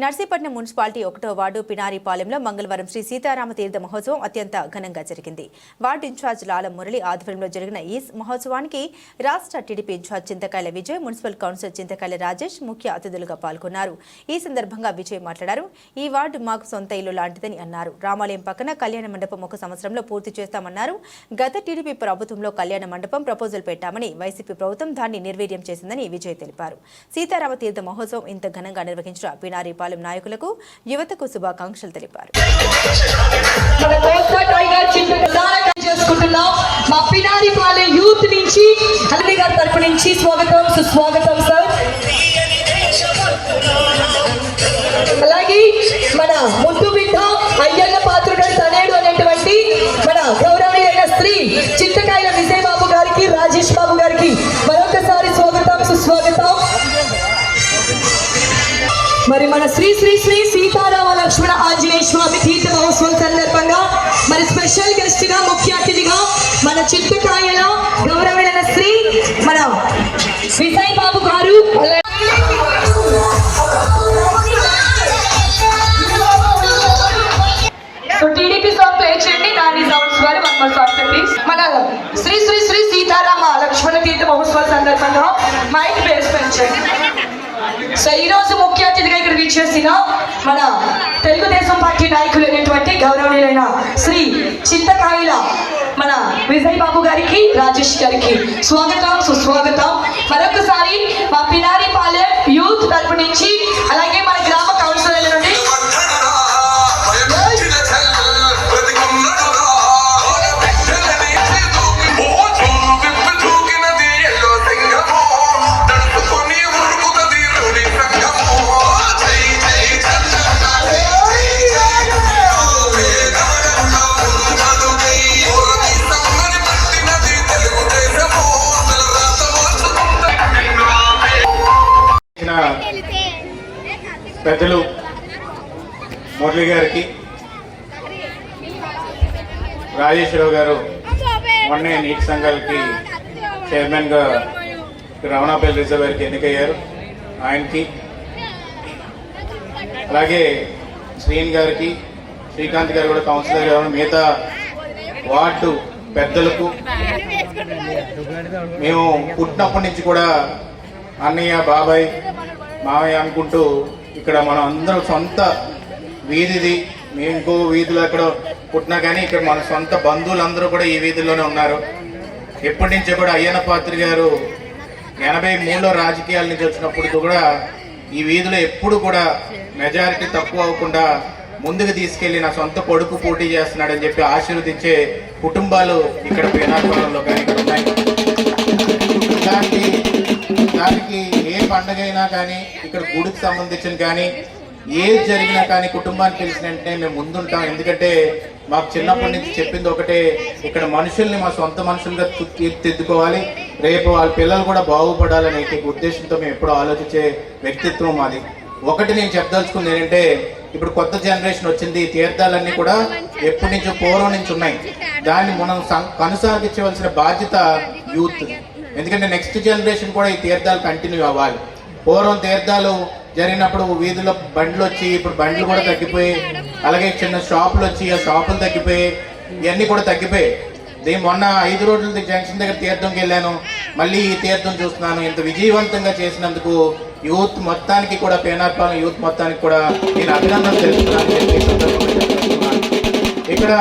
Narsipatnam municipality ఒకటో ward పినారిపాలెంలో మంగళవారం శ్రీ సీతారామ తీర్థ మహోత్సవం అత్యంత ఘనంగా జరిగింది. వార్డు ఇన్ఛార్జ్ లాలం మురళి ఆధ్వర్యంలో జరిగిన ఈ మహోత్సవానికి రాష్ట్ర TDP incharge Chintakayala Vijay municipal councillor Chintakayala Rajesh ముఖ్య అతిథులుగా పాల్గొన్నారు. ఈ సందర్భంగా విజయ్ మాట్లాడారు. ఈ వార్డు మాకు సొంత ఇల్లు లాంటిదని అన్నారు. రామాలయం పక్కన కళ్యాణ మండపం ఒక సంవత్సరంలో పూర్తి చేస్తామన్నారు. గత టీడీపీ ప్రభుత్వంలో కళ్యాణ మండపం ప్రపోజల్ పెట్టామని వైసీపీ ప్రభుత్వం దాన్ని నిర్వీర్యం చేసిందని విజయ్ తెలిపారు. సీతారామ తీర్థ మహోత్సవం ఇంత ఘనంగా నిర్వహించిన పినారిపాలెం నాయకులకు యువతకు శుభాకాంక్షలు తెలిపారు. మన కోస్తా టైగర్ మా పినారి పాలే యూత్ నుంచి అల్లి గారి తరపు నుంచి స్వాగతం సుస్వాగతం సార్ అలాగే మన మరి మన శ్రీ శ్రీ శ్రీ సీతారామ లక్ష్మణ ఆంజనేయ స్వామి తీర్థ మహోత్సవం సందర్భంగా మరి స్పెషల్ గెస్ట్గా ముఖ్య అతిథిగా మన చిత్తకాయల గౌరవమైన శ్రీ మన విజయ్ బాబు గారు. టీడీపీ సాంగ్ ప్లే చేయండి. నాని సౌండ్స్ వారి వన్ మోర్ సాంగ్ ప్లీజ్ మన శ్రీ శ్రీ శ్రీ సీతారామ లక్ష్మణ తీర్థ మహోత్సవం సందర్భంగా మైక్ బేస్ పెంచండి సో ఈ రోజు ముఖ్య అతిథిగా ఇక్కడ విచ్చేసిన మన తెలుగుదేశం పార్టీ నాయకులు అయినటువంటి గౌరవనీయులైన శ్రీ చింతకాయల మన విజయ్ బాబు గారికి రాజేష్ గారికి స్వాగతం సుస్వాగతం. మరొకసారి మా పినారి పాలెం యూత్ తరపు నుంచి అలాగే పెద్దలు మురళి గారికి రాజేశ్వరరావు గారు మొన్నే నీటి సంఘాలకి చైర్మన్గా రమణాపల్లి రిజర్వర్కి ఎన్నికయ్యారు. ఆయనకి అలాగే శ్రీన్ గారికి శ్రీకాంత్ గారు కూడా కౌన్సిలర్ గారు మిగతా వార్డు పెద్దలకు మేము పుట్టినప్పటి నుంచి కూడా అన్నయ్య బాబాయ్ మామయ్య అనుకుంటూ ఇక్కడ మనం అందరం సొంత వీధిది. మేము ఇంకో వీధిలో ఎక్కడ పుట్టినా కానీ ఇక్కడ మన సొంత బంధువులందరూ కూడా ఈ వీధిలోనే ఉన్నారు. ఎప్పటి నుంచో కూడా అయ్యన్న పాత్రి గారు ఎనభై మూడులో రాజకీయాల నుంచి వచ్చినప్పుడు కూడా ఈ వీధిలో ఎప్పుడు కూడా మెజారిటీ తక్కువ అవ్వకుండా ముందుకు తీసుకెళ్ళి నా సొంత కొడుకు పోటీ చేస్తున్నాడని చెప్పి ఆశీర్వదించే కుటుంబాలు ఇక్కడ పేనాపురంలో కానీ పండగ అయినా కానీ ఇక్కడ గుడికి సంబంధించిన కానీ ఏది జరిగినా కానీ కుటుంబానికి తెలిసిన వెంటనే మేము ముందుంటాం. ఎందుకంటే మాకు చిన్నప్పటి నుంచి చెప్పింది ఒకటే ఇక్కడ మనుషుల్ని మా సొంత మనుషులుగా తు- తీర్చిదిద్దుకోవాలి. రేపు వాళ్ళ పిల్లలు కూడా బాగుపడాలనే ఉద్దేశంతో మేము ఎప్పుడూ ఆలోచించే వ్యక్తిత్వం మాది. ఒకటి నేను చెప్పదలుచుకుంది ఏంటంటే ఇప్పుడు కొత్త జనరేషన్ వచ్చింది ఈ తీర్థాలన్నీ కూడా ఎప్పటి నుంచో పూర్వం నుంచి ఉన్నాయి. దాన్ని మనం కొనసాగించవలసిన బాధ్యత యూత్. ఎందుకంటే నెక్స్ట్ జనరేషన్ కూడా ఈ తీర్థాలు కంటిన్యూ అవ్వాలి. పూర్వం తీర్థాలు జరిగినప్పుడు వీధిలో బండ్లు వచ్చి ఇప్పుడు బండ్లు కూడా తగ్గిపోయి అలాగే చిన్న షాపులు వచ్చి ఆ షాపులు తగ్గిపోయి ఇవన్నీ కూడా తగ్గిపోయాయి దీని మొన్న ఐదు రోజుల జంక్షన్ దగ్గర తీర్థంకి వెళ్ళాను. మళ్ళీ ఈ తీర్థం చూస్తున్నాను. ఇంత విజయవంతంగా చేసినందుకు యూత్ మొత్తానికి కూడా పేనాపాలెం యూత్ మొత్తానికి కూడా నేను అభినందన తెలుస్తున్నాను ఇక్కడ